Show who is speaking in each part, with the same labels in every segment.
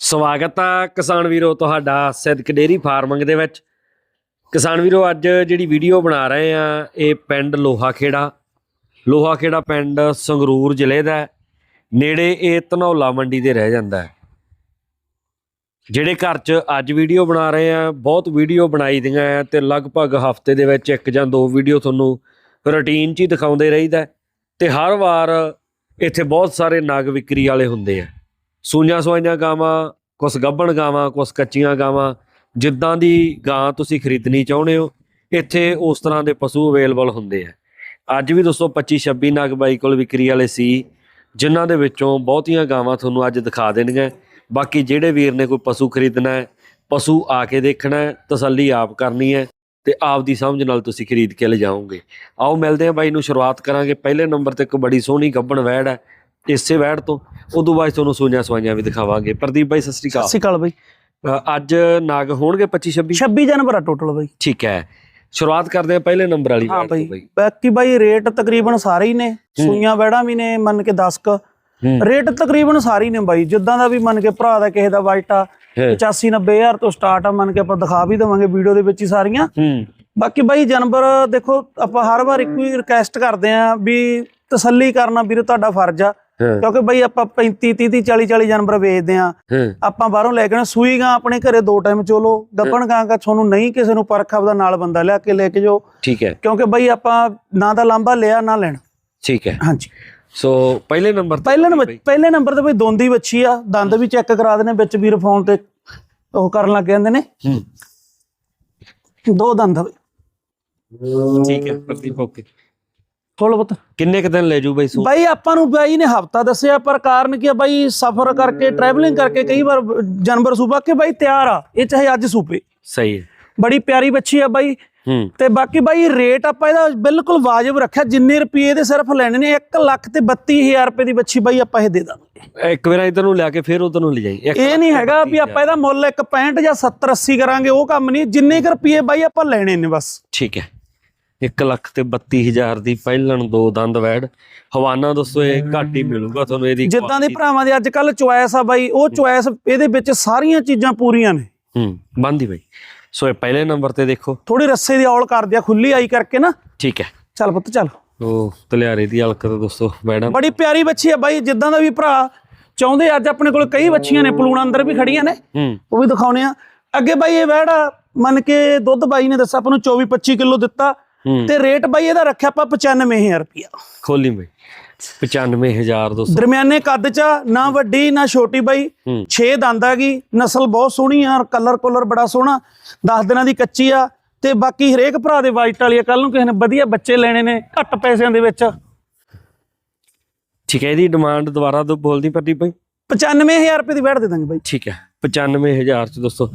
Speaker 1: ਸਵਾਗਤ ਆ ਕਿਸਾਨ ਵੀਰੋ ਤੁਹਾਡਾ ਸਿੱਧਕ ਡੇਰੀ ਫਾਰਮਿੰਗ ਦੇ ਵਿੱਚ। ਕਿਸਾਨ ਵੀਰੋ, ਅੱਜ ਜਿਹੜੀ ਵੀਡੀਓ ਬਣਾ ਰਹੇ ਆ, ਇਹ ਪਿੰਡ ਲੋਹਾ ਖੇੜਾ ਲੋਹਾ ਖੇੜਾ ਪਿੰਡ ਸੰਗਰੂਰ ਜ਼ਿਲ੍ਹੇ ਦਾ ਨੇੜੇ ਇਹ ਧਨੌਲਾ ਮੰਡੀ ਦੇ ਰਹਿ ਜਾਂਦਾ ਜਿਹੜੇ ਘਰ 'ਚ ਅੱਜ ਵੀਡੀਓ ਬਣਾ ਰਹੇ ਆ, ਬਹੁਤ ਵੀਡੀਓ ਬਣਾਈ ਦੀਆਂ ਆ ਤੇ ਲਗਭਗ ਹਫ਼ਤੇ ਦੇ ਵਿੱਚ ਇੱਕ ਜਾਂ ਦੋ ਵੀਡੀਓ ਤੁਹਾਨੂੰ ਰੁਟੀਨ 'ਚ ਹੀ ਦਿਖਾਉਂਦੇ ਰਹੀਦਾ ਹੈ। ਤੇ ਹਰ ਵਾਰ ਇੱਥੇ ਬਹੁਤ ਸਾਰੇ ਨਗ ਵਿਕਰੀ ਵਾਲੇ ਹੁੰਦੇ ਆ। ਸੂਈਆਂ ਸਵਾਈਆਂ ਗਾਵਾਂ, ਕੁਛ ਗੱਭਣ ਗਾਵਾਂ, ਕੁਛ ਕੱਚੀਆਂ ਗਾਵਾਂ, ਜਿੱਦਾਂ ਦੀ ਗਾਂ ਤੁਸੀਂ ਖਰੀਦਣੀ ਚਾਹੁੰਦੇ ਹੋ, ਇੱਥੇ ਉਸ ਤਰ੍ਹਾਂ ਦੇ ਪਸ਼ੂ ਅਵੇਲੇਬਲ ਹੁੰਦੇ ਆ। ਅੱਜ ਵੀ ਦੋਸਤੋ 25 26 ਨਗ ਬਾਈ ਕੋਲ ਵਿਕਰੀ ਵਾਲੇ ਸੀ, ਜਿਨ੍ਹਾਂ ਦੇ ਵਿੱਚੋਂ ਬਹੁਤੀਆਂ ਗਾਵਾਂ ਤੁਹਾਨੂੰ ਅੱਜ ਦਿਖਾ ਦੇਣੀਆਂ ਬਾਕੀ ਜਿਹੜੇ ਵੀਰ ਨੇ ਕੋਈ ਪਸ਼ੂ ਖਰੀਦਣਾ ਹੈ, ਪਸ਼ੂ ਆ ਕੇ ਦੇਖਣਾ ਹੈ, ਤਸੱਲੀ ਆਪ ਕਰਨੀ ਹੈ ਤੇ ਆਪ ਦੀ ਸਮਝ ਨਾਲ ਤੁਸੀਂ ਖਰੀਦ ਕੇ ਲਿਜਾਓਗੇ। ਆਓ ਮਿਲਦੇ ਹਾਂ ਬਾਈ ਨੂੰ, ਸ਼ੁਰੂਆਤ ਕਰਾਂਗੇ। ਪਹਿਲੇ ਨੰਬਰ ਤੇ ਇੱਕ ਬੜੀ ਸੋਹਣੀ ਗੱਭਣ ਵੈੜ ਹੈ ਇਸੇ ਵੈੜ ਤੋਂ। ਉਦੋਂ ਬਾਅਦ ਤੁਹਾਨੂੰ ਸੂਈਆਂ ਸਵਾਈਆਂ ਵੀ ਦਿਖਾਵਾਂਗੇ। ਪ੍ਰਦੀਪ ਬਾਈ ਸਤਿ ਸ੍ਰੀ
Speaker 2: ਸਤਿ
Speaker 1: ਅਕਾਲ
Speaker 2: ਸ਼੍ਰੀ ਅਕਾਲ ਬਾਈ।
Speaker 1: ਅੱਜ ਨਾਗ ਹੋਣਗੇ 25 26
Speaker 2: 26 ਜਨਵਰ ਆ ਟੋਟਲ ਬਾਈ।
Speaker 1: ਠੀਕ ਹੈ। ਸ਼ੁਰੂਆਤ ਕਰਦੇ ਹਾਂ ਪਹਿਲੇ ਨੰਬਰ ਵਾਲੀ
Speaker 2: ਹਾਂ
Speaker 1: ਵੈੜ ਤੋਂ
Speaker 2: ਬਾਈ। ਬਾਕੀ ਬਾਈ ਰੇਟ ਤਕਰੀਬਨ ਸਾਰੇ ਹੀ ਨੇ। ਸੂਈਆਂ ਵੈੜਾਂ ਵੀ ਨੇ ਮੰਨ ਕੇ 10 ਕ। ਰੇਟ ਤਕਰੀਬਨ ਸਾਰੇ ਹੀ ਨੇ ਬਾਈ। ਜਿੱਦਾਂ ਦਾ ਵੀ ਮੰਨ ਕੇ ਭਰਾ ਦਾ ਕਿਸੇ ਦਾ ਵਾਈਟ ਆ
Speaker 1: ਹੂੰ
Speaker 2: 85 90000 ਤੋਂ ਸਟਾਰਟ ਆ ਮੰਨ ਕੇ ਆਪਾਂ ਦਿਖਾ ਵੀ ਦਵਾਂਗੇ ਵੀਡੀਓ ਦੇ ਵਿੱਚ ਹੀ ਸਾਰੀਆਂ। ਬਾਕੀ ਬਾਈ ਜਨਵਰ ਦੇਖੋ ਆਪਾਂ ਹਰ ਵਾਰ ਇੱਕੋ ਹੀ ਰਿਕਵੈਸਟ ਕਰਦੇ ਆਂ ਵੀ ਤਸੱਲੀ ਕਰਨਾ ਵੀਰੇ ਤੁਹਾਡਾ ਫਰਜ਼ ਆ। ਕਿਉਂਕਿ ਬਾਈ ਆਪਾਂ 35 30 40 40 ਜਨਵਰ ਵੇਚਦੇ ਆਂ ਆਪਾਂ ਬਾਹਰੋਂ ਲੈ ਕੇ ਨਾ ਸੂਈ ਗਾਂ ਆਪਣੇ ਘਰੇ ਦੋ ਟਾਈਮ ਚੋਲੋ ਗੱਪਣ ਗਾਂ ਕਾ ਤੁਹਾਨੂੰ ਨਹੀਂ ਕਿਸੇ ਨੂੰ ਪਰਖ ਆਪਦਾ ਨਾਲ ਬੰਦਾ ਲਿਆ ਕੇ ਲੈ ਕੇ ਜਾਓ।
Speaker 1: ਠੀਕ ਹੈ।
Speaker 2: ਕਿਉਂਕਿ ਬਈ ਆਪਾਂ ਨਾ ਤਾਂ ਲਾਂਬਾ ਲਿਆ ਨਾ ਲੈਣਾ।
Speaker 1: ਠੀਕ ਹੈ।
Speaker 2: ਹਾਂਜੀ।
Speaker 1: ਸੋ ਪਹਿਲੇ ਨੰਬਰ ਤੇ
Speaker 2: ਪਹਿਲੇ ਨੰਬਰ ਪਹਿਲੇ ਨੰਬਰ ਤੇ ਬਈ ਦੋਂਦੀ ਵੱਛੀ ਆ ਦੰਦ ਵੀ ਚੈੱਕ ਕਰਾ ਦੇਣੇ ਵਿੱਚ ਵੀਰ ਫੋਨ ਤੇ ਉਹ ਕਰਨ ਲੱਗ ਜਾਂਦੇ ਨੇ।
Speaker 1: ਹੂੰ।
Speaker 2: ਦੋ ਦੰਦ
Speaker 1: ਠੀਕ ਹੈ ਪ੍ਰਦੀਪ ਓਕੇ
Speaker 2: ਖੋਲੋ ਪੁੱਤ।
Speaker 1: ਕਿੰਨੇ ਕ ਦਿਨ ਲੈ ਜੂ ਬਾਈ ਸੂ
Speaker 2: ਬਾਈ ਆਪਾਂ ਨੂੰ ਬਾਈ ਨੇ ਹਫਤਾ ਦੱਸਿਆ ਪਰ ਕਾਰਨ ਕੀ ਆ ਬਾਈ ਸਫ਼ਰ ਕਰਕੇ ਟਰੈਵਲਿੰਗ ਕਰਕੇ ਕਈ ਵਾਰ ਜਾਨਵਰ ਸੂਬਾ ਕੇ ਬਾਈ ਤਿਆਰ ਆ। ਇਹ ਚਾਹੇ ਅੱਜ ਸੂਪੇ
Speaker 1: ਸਹੀ ਹੈ।
Speaker 2: ਬੜੀ ਪਿਆਰੀ ਵੱਛੀ ਆ ਬਾਈ।
Speaker 1: ਹੂੰ।
Speaker 2: ਤੇ ਬਾਕੀ ਬਾਈ ਰੇਟ ਆਪਾਂ ਇਹਦਾ ਬਿਲਕੁਲ ਵਾਜਬ ਰੱਖਿਆ। ਜਿੰਨੇ ਰੁਪਏ ਦੇ ਸਿਰਫ ਲੈਣੇ ਨੇ 1 ਲੱਖ ਤੇ 32000 ਰੁਪਏ ਦੀ ਬੱਚੀ ਬਾਈ ਆਪਾਂ ਇਹ ਦੇ ਦਾਂਗੇ।
Speaker 1: ਇੱਕ ਵਾਰ ਇਧਰ ਨੂੰ ਲਿਆ ਕੇ ਫਿਰ ਉਧਰ ਨੂੰ ਲੈ ਜਾਈ ਇੱਕ
Speaker 2: ਇਹ ਨਹੀਂ ਹੈਗਾ ਵੀ ਆਪਾਂ ਇਹਦਾ ਮੁੱਲ ਇੱਕ 65 ਜਾਂ 70 80 ਕਰਾਂਗੇ ਉਹ ਕੰਮ ਨਹੀਂ। ਜਿੰਨੇ ਕੁ ਰੁਪਏ ਬਾਈ ਆਪਾਂ ਲੈਣੇ ਨੇ ਬਸ।
Speaker 1: ਠੀਕ ਹੈ। 1 ਲੱਖ ਤੇ 32000 ਦੀ ਪਹਿਲਣ ਦੋ ਦੰਦ ਵੈੜ। ਹਵਾਨਾ ਦੱਸੋ ਇਹ ਘੱਟ ਹੀ ਮਿਲੂਗਾ ਤੁਹਾਨੂੰ ਇਹਦੀ
Speaker 2: ਜਿੱਦਾਂ ਦੇ ਭਰਾਵਾਂ ਦੀ ਅੱਜ ਕੱਲ ਚੁਆਇਸ ਆ ਬਾਈ ਉਹ ਚੁਆਇਸ ਇਹਦੇ ਵਿੱਚ ਸਾਰੀਆਂ ਚੀਜ਼ਾਂ ਪੂਰੀਆਂ ਨੇ।
Speaker 1: ਹੂੰ ਬੰਦੀ ਬਾਈ। ਸੋ ਇਹ ਪਹਿਲੇ ਨੰਬਰ ਤੇ ਦੇਖੋ।
Speaker 2: ਥੋੜੀ ਰੱਸੇ ਦੀ ਔਲ ਕਰ ਦਿਆ ਖੁੱਲੀ ਆਈ ਕਰਕੇ ਨਾ।
Speaker 1: ਠੀਕ ਹੈ।
Speaker 2: ਚੱਲ ਪੁੱਤ ਚੱਲ।
Speaker 1: ਉਹ ਤਲਿਆਰੇ ਦੀ ਹਲਕ ਤੇ ਦੋਸਤੋ ਵੈੜਾਂ
Speaker 2: ਬੜੀ ਪਿਆਰੀ ਬੱਚੀ ਆ ਬਾਈ ਜਿੱਦਾਂ ਦਾ ਵੀ ਭਰਾ ਚਾਹੁੰਦੇ ਅੱਜ ਆਪਣੇ ਕੋਲ ਕਈ ਬੱਚੀਆਂ ਨੇ ਪਲੂਣ ਅੰਦਰ ਵੀ ਖੜੀਆਂ ਨੇ।
Speaker 1: ਹੂੰ।
Speaker 2: ਉਹ ਵੀ ਦਿਖਾਉਣੇ ਆ। ਅੱਗੇ ਬਾਈ ਇਹ ਵਹਿੜਾ ਮੰਨ ਕੇ ਦੁੱਧ ਬਾਈ ਨੇ ਦੱਸਿਆ ਆਪਾਂ ਨੂੰ 24 25 ਕਿਲੋ ਦਿੱਤਾ। ਤੇ ਰੇਟ ਬਾਈ ਇਹਦਾ ਰੱਖਿਆ ਆਪਾਂ 95000 ਰੁਪਿਆ
Speaker 1: ਖੋਲੀ ਬਾਈ। 95000 ਦੋਸਤੋ
Speaker 2: ਦਰਮਿਆਨੇ ਕੱਦ ਚ ਆ, ਨਾ ਵੱਡੀ ਨਾ ਛੋਟੀ ਬਾਈ।
Speaker 1: ਹੂੰ।
Speaker 2: 6 ਦੰਦ ਗਈ ਨਸਲ ਬਹੁਤ ਸੋਹਣੀ ਆ ਕਲਰ ਕੋਲਰ ਬੜਾ ਸੋਹਣਾ। 10 ਦਿਨਾਂ ਦੀ ਕੱਚੀ ਆ ਤੇ ਬਾਕੀ ਹਰੇਕ ਭਰਾ ਦੇ ਵਾਈਟ ਵਾਲੀ ਆ ਕੱਲ ਨੂੰ ਕਿਸੇ ਨੇ ਵਧੀਆ ਬੱਚੇ ਲੈਣੇ ਨੇ ਘੱਟ ਪੈਸਿਆਂ ਦੇ ਵਿੱਚ।
Speaker 1: ਠੀਕ ਹੈ ਇਹਦੀ ਡਿਮਾਂਡ ਦੁਬਾਰਾ ਤੋਂ ਬੋਲਦੀ ਪ੍ਰਦੀਪ ਬਾਈ।
Speaker 2: 95000 ਰੁਪਏ ਦੀ ਵੈਟ ਦੇ ਦਾਂਗੇ ਬਾਈ।
Speaker 1: ਠੀਕ ਹੈ 95000 ਚ ਦੋਸਤੋ।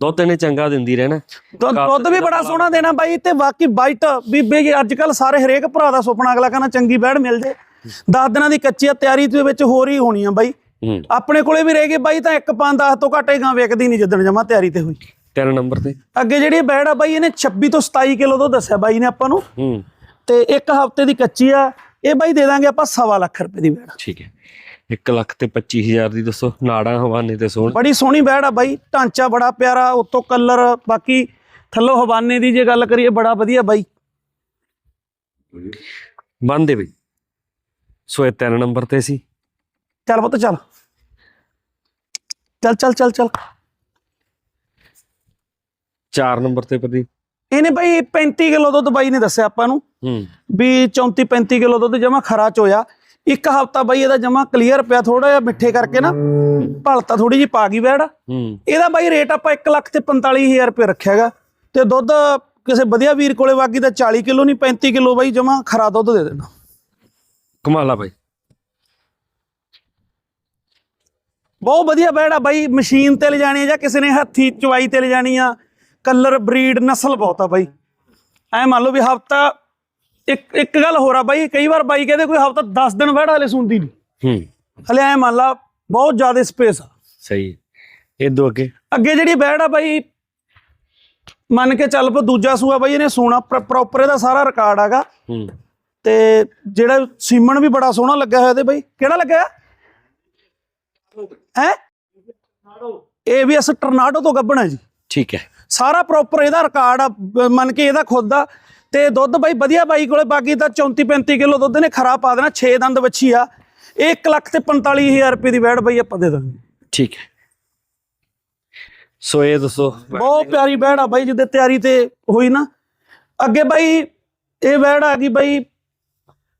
Speaker 1: ਦੁੱਧ ਇਹਨੇ ਚੰਗਾ ਦਿੰਦੀ ਰਹਿਣਾ।
Speaker 2: ਦੁੱਧ ਦੁੱਧ ਵੀ ਬੜਾ ਸੋਹਣਾ ਦੇਣਾ ਬਾਈ ਤੇ ਬਾਕੀ ਵਾਈਟ ਵੀ ਬਈ ਅੱਜ ਕੱਲ ਸਾਰੇ ਹਰੇਕ ਭਰਾ ਦਾ ਸੁਪਨਾ ਅਗਲਾ ਕਹਿੰਦਾ ਚੰਗੀ ਬੈੜ ਮਿਲ ਜੇ। 10 ਦਿਨਾਂ ਦੀ ਕੱਚੀ ਤਿਆਰੀ ਦੇ ਵਿੱਚ ਹੋਰ ਹੀ ਹੋਣੀ ਆ ਬਾਈ।
Speaker 1: ਹੂੰ।
Speaker 2: ਆਪਣੇ ਕੋਲੇ ਵੀ ਰਹਿ ਗਏ ਬਾਈ ਤਾਂ 1 5 10 ਤੋਂ ਘੱਟੇ ਗਾਂ ਵੇਚਦੀ ਨਹੀਂ ਜਿੱਦਣ ਜਮਾ ਤਿਆਰੀ ਤੇ ਹੋਈ।
Speaker 1: ਤਿੰਨ ਨੰਬਰ ਤੇ।
Speaker 2: ਅੱਗੇ ਜਿਹੜੀ ਬੈੜ ਆ ਬਾਈ ਇਹਨੇ 26 ਤੋਂ 27 ਕਿਲੋ ਤੋਂ ਦੱਸਿਆ ਬਾਈ ਨੇ ਆਪਾਂ ਨੂੰ।
Speaker 1: ਹੂੰ।
Speaker 2: ਤੇ ਇੱਕ ਹਫ਼ਤੇ ਦੀ ਕੱਚੀ ਆ ਇਹ ਬਾਈ ਦੇ ਦਾਂਗੇ ਆਪਾਂ ਸਵਾ ਲੱਖ ਰੁਪਏ ਦੀ ਬੈੜ।
Speaker 1: ਠੀਕ ਹੈ। 1 ਲੱਖ ਤੇ 25000 ਦੀ ਦੱਸੋ ਨਾੜਾਂ ਹਵਾਨੇ ਤੇ ਸੋਹਣ।
Speaker 2: ਬੜੀ ਸੋਹਣੀ ਬੈੜ ਆ ਬਾਈ ਢਾਂਚਾ ਬੜਾ ਪਿਆਰਾ ਉੱਤੋਂ ਕਲਰ ਬਾਕੀ ਥੱਲੋਂ ਹਵਾਨੇ ਦੀ ਜੇ ਗੱਲ ਕਰੀਏ ਬੜਾ ਵਧੀਆ ਬਾਈ।
Speaker 1: ਬੰਦੇ ਬਈ। ਸੋ ਇਹ ਤਿੰਨ ਨੰਬਰ ਤੇ ਸੀ।
Speaker 2: ਚੱਲ ਪੁੱਤ ਚੱਲ। ਚੱਲ ਚੱਲ ਚੱਲ ਚੱਲ।
Speaker 1: ਚਾਰ ਨੰਬਰ ਤੇ ਪ੍ਰਦੀਪ।
Speaker 2: ਇਹਨੇ ਬਾਈ 35 ਕਿਲੋ ਦੁੱਧ ਬਾਈ ਨੇ ਦੱਸਿਆ ਆਪਾਂ ਨੂੰ।
Speaker 1: ਹੂੰ।
Speaker 2: ਵੀ 34 35 ਕਿਲੋ ਦੁੱਧ ਜਮਾ ਖਰਾ ਚ ਹੋਇਆ। ਇੱਕ ਹਫਤਾ ਬਾਈ ਇਹਦਾ ਜਮਾ ਕਲੀਅਰ ਪਿਆ ਥੋੜਾ ਜਿਹਾ ਮਿੱਠੇ ਕਰਕੇ ਨਾ। ਭਲਤਾ ਥੋੜੀ ਜੀ ਪਾ ਗਈ
Speaker 1: ਹੂੰ।
Speaker 2: ਇਹਦਾ ਬਾਈ ਰੇਟ ਆਪਾਂ 1 ਲੱਖ ਤੇ 45000 ਰੁਪਏ ਰੱਖਿਆਗਾ ਤੇ ਦੁੱਧ ਕਿਸੇ ਵਧੀਆ ਵੀਰ ਕੋਲੇ ਵਾਗੀ ਤਾਂ 40 ਕਿਲੋ ਨਹੀਂ 35 ਕਿਲੋ ਬਾਈ ਜਮਾ ਖਰਾ ਦੁੱਧ ਦੇ ਦੇਣਾ।
Speaker 1: ਕਮਾਲਾ ਬਾਈ।
Speaker 2: ਬਹੁਤ ਵਧੀਆ ਬੈੜ ਬਾਈ। ਮਸ਼ੀਨ ਤੇ ਲਿਜਾਣੀ ਆ ਜਾਂ ਕਿਸੇ ਨੇ ਹੱਥੀ ਚਵਾਈ ਤੇ ਲਿਜਾਣੀ ਆ। ਕਲਰ ਬਰੀਡ ਨਸਲ ਬਹੁਤ ਆ ਬਾਈ। ਐ ਮੰਨ ਲਓ ਵੀ ਹਫਤਾ ਇੱਕ ਇੱਕ ਗੱਲ ਹੋਰ ਆ ਬਾਈ ਕਈ ਵਾਰ ਬਾਈ ਕਹਿੰਦੇ ਕੋਈ ਹਫਤਾ 10 ਦਿਨ ਬੈੜ ਹਲੇ ਸੁਣਦੀ ਨਹੀਂ।
Speaker 1: ਹੂੰ।
Speaker 2: ਹਲੇ ਐ ਮੰਨ ਲਾ ਬਹੁਤ ਜ਼ਿਆਦਾ ਸਪੇਸ ਆ।
Speaker 1: ਸਹੀ ਇਹ ਦੋ ਅੱਗੇ।
Speaker 2: ਅੱਗੇ ਜਿਹੜੀ ਬੈੜ ਆ ਬਾਈ ਮੰਨ ਕੇ ਚੱਲ ਪੋ ਦੂਜਾ ਸੂਆ ਬਾਈ ਇਹਨੇ ਸੋਨਾ ਪ੍ਰੋਪਰ ਇਹਦਾ ਸਾਰਾ ਰਿਕਾਰਡ ਆਗਾ
Speaker 1: ਹੂੰ।
Speaker 2: ਤੇ ਜਿਹੜਾ ਸੀਮਨ ਵੀ ਬੜਾ ਸੋਹਣਾ ਲੱਗਿਆ ਹੋਇਆ ਤੇ ਬਾਈ ਕਿਹੜਾ ਲੱਗਿਆ? ਹੈ? ਇਹ ਵੀ ਅਸ ਟਰਨਾਡੋ ਤੋਂ ਗੱਬਣਾ ਜੀ।
Speaker 1: ਠੀਕ ਹੈ।
Speaker 2: ਸਾਰਾ ਪ੍ਰੋਪਰ ਇਹਦਾ ਰਿਕਾਰਡ ਆ ਮੰਨ ਕੇ ਇਹਦਾ ਖੁਦ ਦਾ। ਤੇ ਦੁੱਧ ਬਾਈ ਵਧੀਆ ਬਾਈ ਕੋਲੇ ਬਾਕੀ ਤਾਂ 34 35 ਕਿਲੋ ਦੁੱਧ ਨੇ ਖਰਾ ਪਾ ਦੇਣਾ 6 ਦੰਦ ਵੱਛੀ ਆ। 1 ਲੱਖ ਤੇ 45000 ਰੁਪਏ ਦੀ ਵੈੜ ਬਾਈ ਆਪਾਂ ਦੇ ਦਾਂਗੇ।
Speaker 1: ਠੀਕ ਹੈ। ਸੋ ਇਹ ਦੱਸੋ।
Speaker 2: ਬਹੁਤ ਪਿਆਰੀ ਵੈੜ ਆ ਬਾਈ ਜਿਹਦੇ ਤਿਆਰੀ ਤੇ ਹੋਈ ਨਾ। ਅੱਗੇ ਬਾਈ ਇਹ ਵੈੜ ਆ ਗਈ ਬਾਈ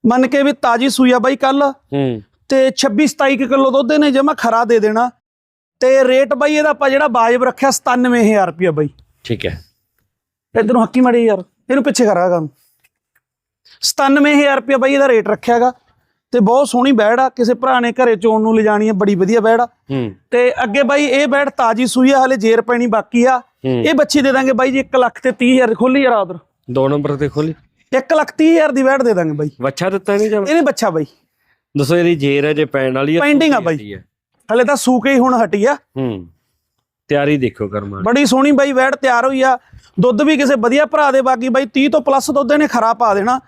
Speaker 2: ਮੰਨ ਕੇ ਵੀ ਤਾਜੀ ਸੂਈ ਆ ਬਾਈ ਕੱਲ
Speaker 1: ਹੂੰ।
Speaker 2: ਤੇ 26 27 ਕਿਲੋ ਦੁੱਧ ਨੇ ਜਮਾ ਖਰਾ ਦੇ ਦੇਣਾ। ਤੇ ਰੇਟ ਬਾਈ ਇਹਦਾ ਆਪਾਂ ਜਿਹੜਾ ਵਾਜਬ ਰੱਖਿਆ 97000 ਰੁਪਏ ਬਾਈ।
Speaker 1: ਠੀਕ ਹੈ।
Speaker 2: ਇਧਰੋਂ ਹੱਕੀ ਮੜੀ ਯਾਰ ਇਹਨੂੰ ਪਿੱਛੇ ਕਰਾਂਗਾ 97000 ਰੁਪਏ ਬਾਈ ਇਹਦਾ ਰੇਟ ਰੱਖਿਆਗਾ ਤੇ ਬਹੁਤ ਸੋਹਣੀ ਬੈੜ ਆ ਕਿਸੇ ਭਰਾ ਨੇ ਘਰੇ ਚੋਣ ਨੂੰ ਲਿਜਾਣੀ ਆ ਬੜੀ ਵਧੀਆ ਬੈੜ ਆ। ਤੇ ਅੱਗੇ ਬਾਈ ਇਹ ਬੈੜ ਤਾਜੀ ਸੂਈ ਆ ਹਲੇ ਜੇਰ ਪੈਣੀ ਬਾਕੀ ਆ। ਇਹ ਬੱਚੀ ਦੇ ਦਾਂਗੇ ਬਾਈ ਜੀ 1 ਲੱਖ ਤੇ 30000 ਖੋਲੀ ਯਾਰ ਆਦਰ।
Speaker 1: ਦੋ ਨੰਬਰ ਤੇ ਖੋਲੀ।
Speaker 2: 1 ਲੱਖ 30000 ਦੀ ਬੈੜ ਦੇ ਦਾਂਗੇ ਬਾਈ।
Speaker 1: ਵੱਛਾ ਦਿੱਤਾ ਨਹੀਂ ਜਾਂ
Speaker 2: ਇਹਨੇ ਬੱਚਾ ਬਾਈ।
Speaker 1: ਦੱਸੋ ਇਹਦੀ ਜੇਰ ਹੈ ਜੇ ਪੈਣ ਵਾਲੀ ਹੈ
Speaker 2: Pending ਆ ਬਾਈ। ਹਲੇ ਤਾਂ ਸੂਕੇ ਹੀ ਹੁਣ ਹਟੀ ਆ।
Speaker 1: ਹੂੰ ਤਿਆਰੀ ਦੇਖੋ ਕਰਮਾਂ
Speaker 2: ਬੜੀ ਸੋਹਣੀ ਬਾਈ ਵੈੜ ਤਿਆਰ ਹੋਈ ਆ। ਦੁੱਧ ਵੀ ਕਿਸੇ ਵਧੀਆ ਭਰਾ ਦੇ ਬਾਕੀ ਬਾਈ 30 ਤੋਂ ਪਲੱਸ ਦੁੱਧ ਇਹਨੇ ਖਰਾ ਪਾ ਦੇਣਾ।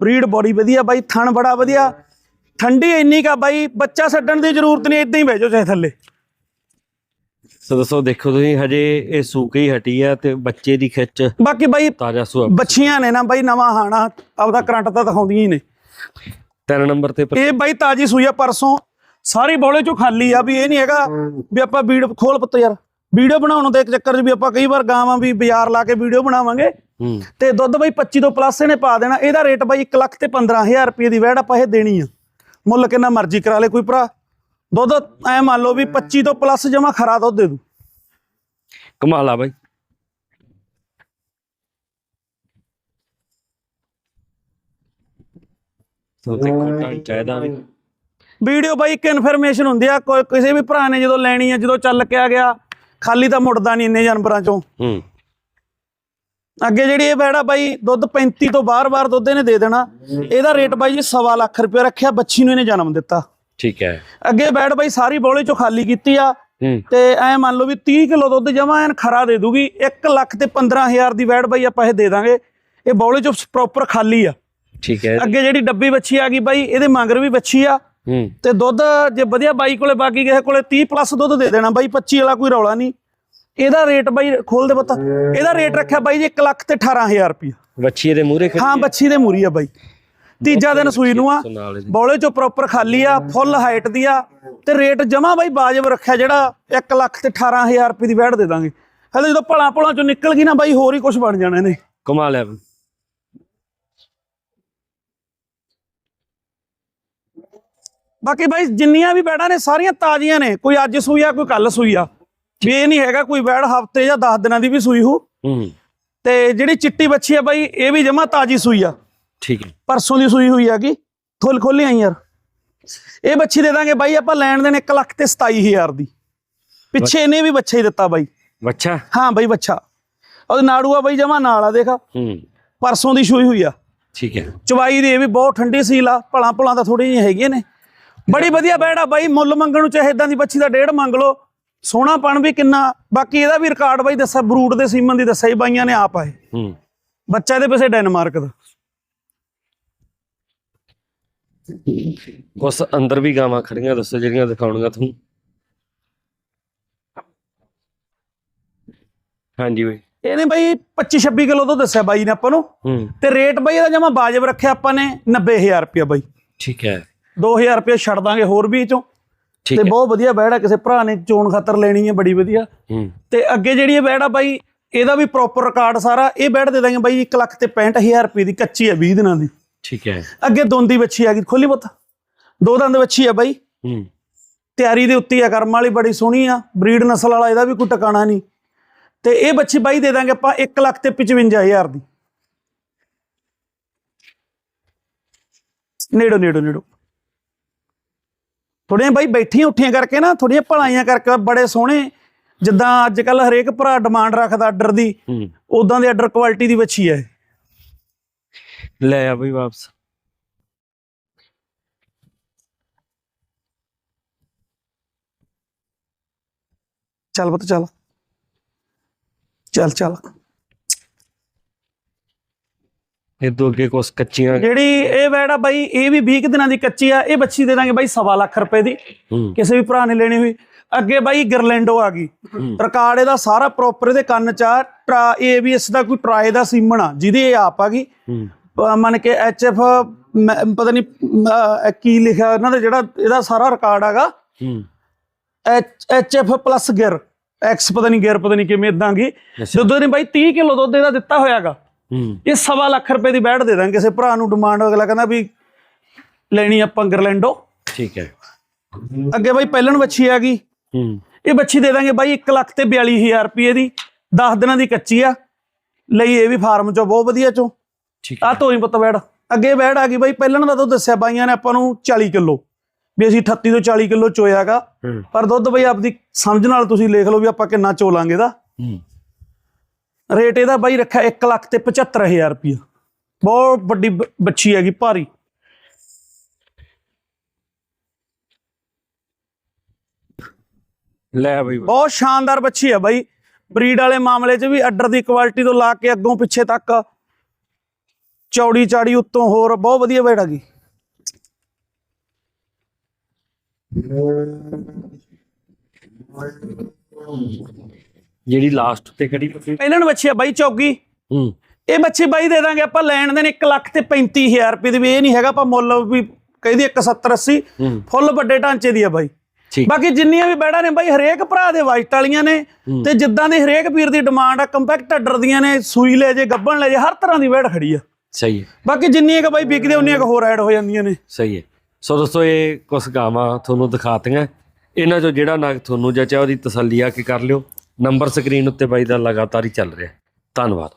Speaker 2: ਬਰੀਡ ਬੜੀ ਵਧੀਆ ਬਾਈ ਥਣ ਬੜਾ ਵਧੀਆ। ਠੰਡੀ ਇੰਨੀ ਕਾ ਬਾਈ ਬੱਚਾ ਛੱਡਣ ਦੀ ਜ਼ਰੂਰਤ ਨਹੀਂ ਇਦਾਂ ਹੀ ਬਹਿ ਜਾਓ ਚਾਹੇ ਥੱਲੇ।
Speaker 1: ਸੋ ਦੱਸੋ ਦੇਖੋ ਤੁਸੀਂ ਹਜੇ ਇਹ ਸੂਕੀ ਹੀ ਹਟੀ ਹੈ ਤੇ ਬੱਚੇ ਦੀ ਖਿੱਚ
Speaker 2: ਬਾਕੀ ਬਾਈ
Speaker 1: ਤਾਜ਼ਾ ਸੁਆ
Speaker 2: ਬੱਚੀਆਂ ਨੇ ਨਾ ਬਾਈ ਨਵਾਂ ਹਾਣਾ। ਆਪਦਾ ਕਰੰਟ ਤਾਂ ਦਿਖਾਉਂਦੀਆਂ ਹੀ ਨੇ।
Speaker 1: ਤਿੰਨ ਨੰਬਰ ਤੇ
Speaker 2: ਇਹ ਬਾਈ ਤਾਜੀ ਸੂਈ ਆ ਪਰਸੋਂ। ਸਾਰੀ ਬੋਲੇ ਚੋਂ ਖਾਲੀ ਆ ਵੀ ਇਹ ਨਹੀਂ ਹੈਗਾ ਵੀ ਆਪਾਂ ਵੀਡੀਓ ਖੋਲ ਪੁੱਤ ਯਾਰ। ਵੀਡੀਓ ਬਣਾਉਣ ਦੇ ਇੱਕ ਚੱਕਰ 'ਚ ਵੀ ਆਪਾਂ ਕਈ ਵਾਰ ਗਾਵਾਂ ਵੀ ਬਾਜ਼ਾਰ ਲਾ ਕੇ ਵੀਡੀਓ ਬਣਾਵਾਂਗੇ। ਤੇ ਦੁੱਧ ਬਾਈ 25 ਤੋਂ ਪਲੱਸ ਇਹਨੇ ਪਾ ਦੇਣਾ। ਇਹਦਾ ਰੇਟ ਬਾਈ 1 ਲੱਖ ਤੇ 15000 ਰੁਪਏ ਦੀ ਵੈੜ ਆਪਾਂ ਇਹ ਦੇਣੀ ਆ। ਮੁੱਲ ਕਿੰਨਾ ਮਰਜ਼ੀ ਕਰਾ ਲੇ ਕੋਈ ਭਰਾ। ਦੁੱਧ ਐ ਮੰਨ ਲਓ ਵੀ 25 ਤੋਂ ਪਲੱਸ ਜਮਾ ਖਰਾ ਦੁੱਧ ਦੇ ਦੂ।
Speaker 1: ਕਮਾਲਾ ਬਾਈ। ਸੋ ਦੇਖੋ ਤਾਂ ਚਾਹੀਦਾ ਵੀ।
Speaker 2: ਵੀਡੀਓ ਬਾਈ ਇੱਕ ਇਨਫੋਰਮੇਸ਼ਨ ਹੁੰਦੀ ਆ ਕੋਈ ਕਿਸੇ ਵੀ ਭਰਾ ਨੇ ਜਦੋਂ ਲੈਣੀ ਆ ਜਦੋਂ ਚੱਲ ਕੇ ਆ ਗਿਆ ਖਾਲੀ ਤਾਂ ਮੁੜਦਾ ਨਹੀਂ ਇੰਨੇ ਜਾਨਵਰਾਂ ਚੋਂ।
Speaker 1: ਹੂੰ।
Speaker 2: ਅੱਗੇ ਜਿਹੜੀ ਇਹ ਬੈੜਾ ਬਾਈ ਦੁੱਧ 35 ਤੋਂ ਬਾਰ-ਬਾਰ ਦੁੱਧ ਇਹਨੇ ਦੇ ਦੇਣਾ। ਇਹਦਾ ਰੇਟ ਬਾਈ ਜੀ ਸਵਾ ਲੱਖ ਰੁਪਏ ਰੱਖਿਆ ਬੱਚੀ ਨੂੰ ਇਹਨੇ ਜਨਮ ਦਿੱਤਾ।
Speaker 1: ਠੀਕ ਹੈ।
Speaker 2: ਅੱਗੇ ਬੈੜ ਬਾਈ ਸਾਰੀ ਬੋਲੇ ਚੋਂ ਖਾਲੀ ਕੀਤੀ ਆ ਤੇ ਐ ਮੰਨ ਲਓ ਵੀ 30 ਕਿਲੋ ਦੁੱਧ ਜਮਾ ਐਨ ਖਰਾ ਦੇ ਦੂਗੀ 1 ਲੱਖ ਤੇ 15000 ਦੀ ਵੈੜ ਬਾਈ ਆਪਾਂ ਇਹ ਦੇ ਦਾਂਗੇ। ਇਹ ਬੌਲੇ ਚ ਪ੍ਰੋਪਰ ਖਾਲੀ ਆ।
Speaker 1: ਠੀਕ ਹੈ।
Speaker 2: ਅੱਗੇ ਜਿਹੜੀ ਡੱਬੀ ਬੱਚੀ ਆ ਗਈ ਬਾਈ ਇਹਦੇ ਮੰਗਰ ਵੀ ਬੱਚੀ ਆ। ਤੇ ਦੁੱਧ ਜੇ ਵਧੀਆ ਬਾਈ ਕੋਲੇ ਬਾਕੀ ਕਿਸੇ ਕੋਲੇ 30 ਪਲੱਸ ਦੁੱਧ ਦੇ ਦੇਣਾ ਬਾਈ 25 ਵਾਲਾ ਕੋਈ ਰੌਲਾ ਨਹੀਂ। ਇਹਦਾ ਰੇਟ ਬਾਈ ਖੋਲ ਦੇ ਪਤਾ। ਇਹਦਾ ਰੇਟ ਰੱਖਿਆ ਬਾਈ ਜੀ 1 ਲੱਖ ਤੇ 18000 ਰੁਪਇਆ।
Speaker 1: ਵੱਛੀ ਦੇ ਮੂਹਰੇ ਖੜੀ
Speaker 2: ਹਾਂ ਬੱਚੀ ਦੇ ਮੂਰੀ ਆ ਬਾਈ। ਤੀਜਾ ਦਿਨ ਸੂਈ ਨੂੰ ਆ। ਬੌਲੇ ਚੋਂ ਪ੍ਰੋਪਰ ਖਾਲੀ ਆ ਫੁੱਲ ਹਾਈਟ ਦੀ ਆ। ਤੇ ਰੇਟ ਜਮਾ ਬਾਈ ਬਾਜਬ ਰੱਖਿਆ ਜਿਹੜਾ 1 ਲੱਖ ਤੇ 18000 ਰੁਪਏ ਦੀ ਵੈੜ ਦੇ ਦਾਂਗੇ। ਹਲੇ ਜਦੋਂ ਭਲਾ ਭਲਾ ਚੋਂ ਨਿਕਲ ਗਈ ਨਾ ਬਾਈ ਹੋਰ ਹੀ ਕੁਝ ਬਣ ਜਾਣਾ ਇਹਨੇ।
Speaker 1: ਕਮਾ ਲਿਆ
Speaker 2: ਬਾਕੀ ਬਾਈ ਜਿੰਨੀਆਂ ਵੀ ਵੈੜਾਂ ਨੇ ਸਾਰੀਆਂ ਤਾਜ਼ੀਆਂ ਨੇ ਕੋਈ ਅੱਜ ਸੂਈ ਆ ਕੋਈ ਕੱਲ ਸੂਈ ਆ। ਵੀ ਇਹ ਨਹੀਂ ਹੈਗਾ ਕੋਈ ਵੈੜ ਹਫ਼ਤੇ ਜਾਂ 10 ਦਿਨਾਂ ਦੀ ਵੀ ਸੂਈ ਹੋ। ਤੇ ਜਿਹੜੀ ਚਿੱਟੀ ਬੱਚੀ ਆ ਬਾਈ ਇਹ ਵੀ ਜਮਾ ਤਾਜ਼ੀ ਸੂਈ ਆ।
Speaker 1: ਠੀਕ ਹੈ।
Speaker 2: ਪਰਸੋਂ ਦੀ ਸੂਈ ਹੋਈ ਹੈਗੀ। ਖੋਲ ਖੋਲੀ ਆਈ ਯਾਰ। ਇਹ ਬੱਚੀ ਦੇ ਦਾਂਗੇ ਬਾਈ ਆਪਾਂ ਲੈਣ ਦੇਣ 1 ਲੱਖ ਤੇ 27000 ਦੀ। ਪਿੱਛੇ ਇਹਨੇ ਵੀ ਬੱਚਾ ਹੀ ਦਿੱਤਾ ਬਾਈ।
Speaker 1: ਵੱਛਾ
Speaker 2: ਹਾਂ ਬਾਈ ਬੱਚਾ ਉਹਦੇ ਨਾੜੂ ਆ ਬਾਈ ਜਮਾ ਨਾਲ ਆ ਦੇਖ।
Speaker 1: ਹੂੰ।
Speaker 2: ਪਰਸੋਂ ਦੀ ਸੂਈ ਹੋਈ ਆ।
Speaker 1: ਠੀਕ ਹੈ।
Speaker 2: ਚਵਾਈ ਦੀ ਇਹ ਵੀ ਬਹੁਤ ਠੰਡੀ ਸੀਲ ਆ। ਭਲਾ ਭਲਾ ਤਾਂ ਥੋੜੀ ਜਿਹੀ ਹੈਗੀਆਂ ਨੇ। ਬੜੀ ਵਧੀਆ ਬੈੜ ਬਾਈ ਮੁੱਲ ਮੰਗਣ ਨੂੰ ਚਾਹੇ ਇਦਾਂ ਦੀ ਬੱਚੀ ਦਾ ਡੇਢ ਮੰਗ ਲਓ। ਸੋਹਣਾਪਣ ਵੀ ਕਿੰਨਾ ਬਾਕੀ ਇਹਦਾ ਵੀ ਰਿਕਾਰਡ ਬਾਈ ਦੱਸਿਆ ਬਰੂਟ ਦੇ ਸੀਮਨ ਦੀ ਦੱਸਿਆ ਬਾਈਆਂ ਨੇ ਆਪ ਆਏ।
Speaker 1: ਹੂੰ।
Speaker 2: ਬੱਚਾ ਇਹਦੇ ਪਿੱਛੇ ਡੈਨਮਾਰਕ ਦਾ।
Speaker 1: ਉਸ ਅੰਦਰ ਵੀ ਗਾਵਾਂ ਖੜੀਆਂ ਦੱਸੋ ਜਿਹੜੀਆਂ ਦਿਖਾਉਣੀਆਂ ਤੁਹਾਨੂੰ ਹਾਂਜੀ ਬਈ।
Speaker 2: ਇਹਨੇ ਬਾਈ 25 26 ਕਿਲੋ ਤੋਂ ਦੱਸਿਆ ਬਾਈ ਨੇ ਆਪਾਂ ਨੂੰ। ਤੇ ਰੇਟ ਬਾਈ ਇਹਦਾ ਜਮਾ ਵਾਜਬ ਰੱਖਿਆ ਆਪਾਂ ਨੇ 90000 ਰੁਪਇਆ ਬਾਈ।
Speaker 1: ਠੀਕ ਹੈ।
Speaker 2: 2000 ਰੁਪਏ ਛੱਡ ਦਾਂਗੇ ਹੋਰ ਵੀ ਇਹ ਚੋਂ ਤੇ ਬਹੁਤ ਵਧੀਆ ਬੈੜ ਆ ਕਿਸੇ ਭਰਾ ਨੇ ਚੋਣ ਖਾਤਰ ਲੈਣੀ ਹੈ ਬੜੀ ਵਧੀਆ। ਤੇ ਅੱਗੇ ਜਿਹੜੀ ਇਹ ਬੈੜ ਆ ਬਾਈ ਇਹਦਾ ਵੀ ਪ੍ਰੋਪਰ ਰਿਕਾਰਡ ਸਾਰਾ ਇਹ ਬੈੜ ਦੇ ਦਾਂਗੇ ਬਾਈ 1 ਲੱਖ ਤੇ 65000 ਰੁਪਏ ਦੀ ਕੱਚੀ ਹੈ 20 ਦਿਨਾਂ ਦੀ।
Speaker 1: ਠੀਕ ਹੈ।
Speaker 2: ਅੱਗੇ ਦੋਂਦੀ ਬੱਚੀ ਆ ਗਈ ਖੋਲੀ ਪੁੱਤ। ਦੋ ਦੰਦ ਬੱਚੀ ਆ ਬਾਈ।
Speaker 1: ਹੂੰ।
Speaker 2: ਤਿਆਰੀ ਦੇ ਉੱਤੇ ਆ ਕਰਮ ਵਾਲੀ ਬੜੀ ਸੋਹਣੀ ਆ ਬਰੀਡ ਨਸਲ ਵਾਲਾ ਇਹਦਾ ਵੀ ਕੋਈ ਟਿਕਾਣਾ ਨਹੀਂ। ਤੇ ਇਹ ਬੱਚੀ ਬਾਈ ਦੇ ਦਾਂਗੇ ਆਪਾਂ 1 ਲੱਖ ਤੇ 55000 ਦੀ। ਨੇੜੋ ਨੇੜੋ ਨੇੜੋ। ਥੋੜੀਆਂ ਬਾਈ ਬੈਠੀਆਂ ਉੱਠੀਆਂ ਕਰਕੇ ਨਾ ਥੋੜੀਆਂ ਭਲਾਈਆਂ ਕਰਕੇ ਬੜੇ ਸੋਹਣੇ। ਜਿੱਦਾਂ ਅੱਜ ਕੱਲ ਹਰੇਕ ਭਰਾ ਡਿਮਾਂਡ ਰੱਖਦਾ ਆਰਡਰ ਦੀ ਉਦਾਂ ਦੇ ਆਰਡਰ ਕੁਆਲਿਟੀ ਦੀ ਬੱਚੀ ਹੈ।
Speaker 1: ਲੈ ਆ ਬਈ ਵਾਪਸ।
Speaker 2: ਚੱਲ ਪੁੱਤ ਚੱਲ। ਚੱਲ ਚੱਲ।
Speaker 1: ਇਹ ਤੋਂ ਅੱਗੇ ਕੁਛ ਕੱਚੀਆਂ
Speaker 2: ਜਿਹੜੀ ਇਹ ਵੈੜ ਆ ਬਾਈ ਇਹ ਵੀ 20 ਕੁ ਦਿਨਾਂ ਦੀ ਕੱਚੀ ਆ ਇਹ ਬੱਚੀ ਦੇ ਦਾਂਗੇ ਬਾਈ ਸਵਾ ਲੱਖ ਰੁਪਏ ਦੀ। ਕਿਸੇ ਵੀ ਭਰਾ ਨੇ ਲੈਣੀ ਹੋਈ। ਅੱਗੇ ਬਾਈ ਗਰਲੈਂਡੋ ਆ ਗਈ। ਰਿਕਾਰਡ ਇਹਦਾ ਸਾਰਾ ਪ੍ਰੋਪਰ ਇਹਦੇ ਕੰਨ ਚ ਆ ਟਰਾ ਏਬੀਐਸ ਦਾ ਕੋਈ ਟਰਾਏ ਦਾ ਸੀਮਨ ਆ ਜਿਹਦੀ ਇਹ ਆਪ ਆ ਗਈ। ਮੰਨ ਕੇ ਐਚਐਫ ਪਤਾ ਨਹੀਂ ਕੀ ਲਿਖਿਆ ਇਹਨਾਂ ਦਾ ਜਿਹੜਾ ਇਹਦਾ ਸਾਰਾ ਰਿਕਾਰਡ
Speaker 1: ਹੂੰ।
Speaker 2: ਐਚਐਫ ਪਲੱਸ ਗਿਰ। ਐਕਸ ਪਤਾ ਨਹੀਂ ਗਿਰ ਪਤਾ ਨਹੀਂ ਕਿਵੇਂ ਇਦਾਂ ਗੀ
Speaker 1: ਅੱਛਾ।
Speaker 2: ਦੁੱਧ ਨੇ ਬਾਈ 30 ਕਿਲੋ ਦੁੱਧ ਇਹਦਾ ਦਿੱਤਾ ਹੋਇਆਗਾ। ਇਹ ਸਵਾ ਲੱਖ ਰੁਪਏ ਦੀ ਬੈੜ ਦੇ ਦਾਂਗੇ। ਕਿਸੇ ਭਰਾ ਨੂੰ ਡਿਮਾਂਡ ਅਗਲਾ ਕਹਿੰਦਾ ਵੀ ਲੈਣੀ ਆਪਾਂ ਗਰਲੈਂਡੋ
Speaker 1: ਠੀਕ ਹੈ।
Speaker 2: ਅੱਗੇ ਬਾਈ ਪਹਿਲਣ ਵੱਛੀ ਆ ਗਈ।
Speaker 1: ਹੂੰ।
Speaker 2: ਇਹ ਬੱਚੀ ਦੇ ਦਾਂਗੇ ਬਾਈ 1 ਲੱਖ ਤੇ 42000 ਰੁਪਏ ਦੀ। 10 ਦਿਨਾਂ ਦੀ ਕੱਚੀ ਆ। ਲਈ ਇਹ ਵੀ ਫਾਰਮ ਚੋਂ ਬਹੁਤ ਵਧੀਆ ਚੋਂ।
Speaker 1: ਠੀਕ
Speaker 2: ਆ ਤੋਈ ਪੁੱਤ ਬੈੜ ਅੱਗੇ ਬੈੜ ਆ ਗਈ ਬਾਈ। ਪਹਿਲਣ ਦਾ ਦੁੱਧ ਦੱਸਿਆ ਬਾਈਆਂ ਨੇ ਆਪਾਂ ਨੂੰ 40 ਕਿਲੋ। ਵੀ ਅਸੀਂ 38 ਤੋਂ 40 ਕਿਲੋ ਚੋਇਆਗਾ।
Speaker 1: ਹੂੰ।
Speaker 2: ਪਰ ਦੁੱਧ ਬਈ ਆਪਦੀ ਸਮਝ ਨਾਲ ਤੁਸੀਂ ਲਿਖ ਲਓ ਵੀ ਆਪਾਂ ਕਿੰਨਾ ਚੋਲਾਂਗੇ ਦਾ
Speaker 1: ਹੂੰ।
Speaker 2: ਰੇਟ ਇਹਦਾ ਬਾਈ ਰੱਖਿਆ 1 ਲੱਖ ਤੇ 75000 ਰੁਪਏ ਬਹੁਤ ਵੱਡੀ ਬੱਚੀ ਹੈਗੀ ਭਾਰੀ।
Speaker 1: ਲੈ ਬਈ।
Speaker 2: ਬਹੁਤ ਸ਼ਾਨਦਾਰ ਬੱਚੀ ਹੈ ਬਾਈ। ਬਰੀਡ ਵਾਲੇ ਮਾਮਲੇ 'ਚ ਵੀ ਅੱਡਰ ਦੀ ਕੁਆਲਿਟੀ ਤੋਂ ਲਾ ਕੇ ਅੱਗੋਂ ਪਿੱਛੇ ਤੱਕ। ਚੌੜੀ ਚਾੜੀ ਉੱਤੋਂ ਹੋਰ ਬਹੁਤ ਵਧੀਆ ਬੈਠ ਗਈ।
Speaker 1: ਜਿਹੜੀ ਲਾਸਟ ਤੇ ਖੜੀ
Speaker 2: ਇਹਨਾਂ ਨੂੰ ਬੱਚੀ ਬਾਈ ਚੌਗੀ।
Speaker 1: ਹੂੰ।
Speaker 2: ਇਹ ਬੱਚੀ ਬਾਈ ਦੇ ਦਾਂਗੇ ਆਪਾਂ ਲੈਣ ਦੇ ਨੇ 1 ਲੱਖ ਤੇ 35000 ਰੁਪਏ ਦੀ ਵੀ ਇਹ ਨਹੀਂ ਹੈਗਾ ਆਪਾਂ ਮੁੱਲ ਵੀ ਕਹਿੰਦੀ 170 80
Speaker 1: ਹੂੰ।
Speaker 2: ਫੁੱਲ ਵੱਡੇ ਢਾਂਚੇ ਦੀ ਆ ਬਾਈ। ਬਾਕੀ ਜਿੰਨੀਆਂ ਵੀ ਬੈੜਾਂ ਨੇ ਬਾਈ ਹਰੇਕ ਭਰਾ ਦੇ ਵਾਈਟ ਵਾਲੀਆਂ ਨੇ। ਤੇ ਜਿੱਦਾਂ ਦੀ ਹਰੇਕ ਵੀਰ ਦੀ ਡਿਮਾਂਡ ਆ ਕੰਪੈਕਟ ਅੱਡਰ ਦੀਆਂ ਨੇ ਸੂਈ ਲੈ ਜੇ ਗੱਬਣ ਲੈ ਜੇ ਹਰ ਤਰ੍ਹਾਂ ਦੀ ਬੈੜ ਖੜੀ ਆ।
Speaker 1: ਸਹੀ ਹੈ।
Speaker 2: ਬਾਕੀ ਜਿੰਨੀਆਂ ਕ ਬਾਈ ਵਿਕਦੇ ਉਨੀਆਂ ਕ ਹੋਰ ਐਡ ਹੋ ਜਾਂਦੀਆਂ ਨੇ।
Speaker 1: ਸਹੀ ਹੈ। ਸੋ ਦੋਸਤੋ ਇਹ ਕੁਝ ਗਾਵਾਂ ਤੁਹਾਨੂੰ ਦਿਖਾਤੀਆਂ। ਇਹਨਾਂ ਚੋਂ ਜਿਹੜਾ ਨਗ ਤੁਹਾਨੂੰ ਜਚਿਆ ਉਹਦੀ ਤਸੱਲੀ ਆ ਕੇ ਕਰ ਲਿਓ। ਨੰਬਰ ਸਕਰੀਨ ਉੱਤੇ ਬਾਈ ਦਾ ਲਗਾਤਾਰ ਹੀ ਚੱਲ ਰਿਹਾ। ਧੰਨਵਾਦ।